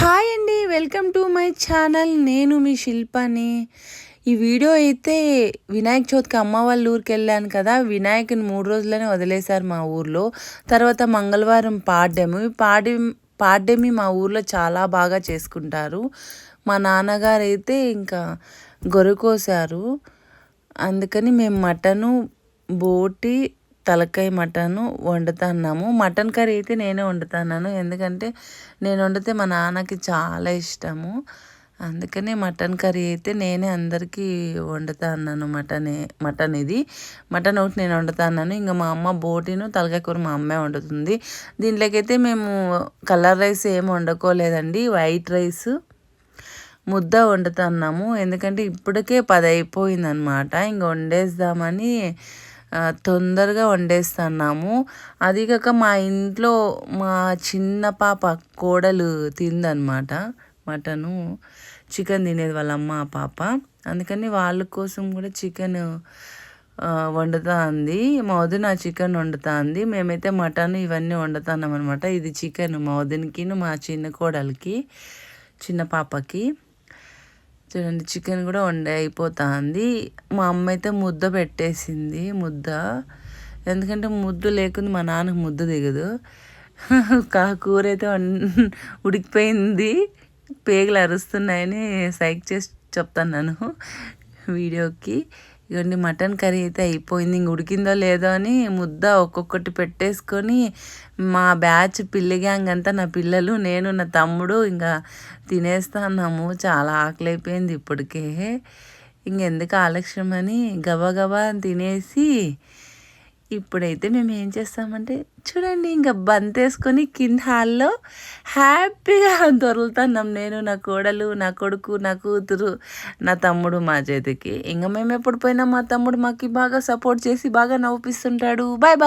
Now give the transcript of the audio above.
Hi అండి welcome to my channel. నేను మీ శిల్పాని. ఈ వీడియో అయితే వినాయక చవితికి అమ్మ వాళ్ళ ఊరికి వెళ్ళాను కదా వినాయకుని మూడు రోజులనే వదిలేశారు మా ఊర్లో. తర్వాత మంగళవారం పాడ్యము. పాడి పాడ్యమి మా ఊర్లో చాలా బాగా చేసుకుంటారు. మా నాన్నగారు అయితే ఇంకా గొర్రె కోసారు అందుకని మేము మటను బోటి తలకాయ మటన్ వండుతున్నాము మటన్ కర్రీ అయితే నేనే వండుతున్నాను. ఎందుకంటే నేను వండితే మా నాన్నకి చాలా ఇష్టము. అందుకని మటన్ కర్రీ అయితే నేనే అందరికీ వండుతా అన్నాను మటన్ మటన్ ఇది. మటన్ ఒకటి నేను వండుతా అన్నాను. ఇంకా మా అమ్మ బోటిను తలకాయ కూర మా అమ్మే వండుతుంది. దీంట్లోకైతే మేము కలర్ రైస్ ఏం వండుకోలేదండి. వైట్ రైస్ ముద్ద వండుతున్నాము ఎందుకంటే ఇప్పటికే పది అయిపోయిందనమాట. ఇంక వండేద్దామని తొందరగా వండేస్తున్నాము. అది కాక మా ఇంట్లో మా చిన్న పాప కోడలు తిందనమాట మటను చికెన్ తినేది వాళ్ళ అమ్మ పాప. అందుకని వాళ్ళ కోసం కూడా చికెన్ వండుతా ఉంది మా వదిన చికెన్ వండుతా ఉంది మేమైతే మటన్ ఇవన్నీ వండుతున్నాం అనమాట ఇది చికెన్ మా వదినకి మా చిన్న కోడలికి చిన్న పాపకి. చూడండి చికెన్ కూడా వండే అయిపోతుంది. మా అమ్మ అయితే ముద్ద పెట్టేసింది ముద్ద. ఎందుకంటే ముద్దు లేకుండా మా నాన్నకు ముద్ద దిగదు. కా కూర అయితే ఉడికిపోయింది. పేగులు అరుస్తున్నాయని సైక్ చేసి చెప్తాను వీడియోకి. ఇవన్నీ మటన్ కర్రీ అయితే అయిపోయింది. ఇంక ఉడికిందో లేదో అని ముద్ద ఒక్కొక్కటి పెట్టేసుకొని మా బ్యాచ్ పిల్లి గ్యాంగ్ అంతా నా పిల్లలు నేను నా తమ్ముడు ఇంకా తినేస్తాన్నాము చాలా ఆకలి అయిపోయింది ఇప్పటికే. ఇంకెందుకు ఆలస్యం అని గబగబా తినేసి ఇప్పుడైతే మేము ఏం చేస్తామంటే చూడండి ఇంకా బంతేసుకొని కింద హాల్లో హ్యాపీగా దొరుకుతున్నాం నేను నా కోడలు నా కొడుకు నా కూతురు నా తమ్ముడు మా చేతికి. ఇంకా మేము ఎప్పుడు పోయినా మా తమ్ముడు మాకు బాగా సపోర్ట్ చేసి బాగా నవ్విస్తుంటాడు బాయ్ బాయ్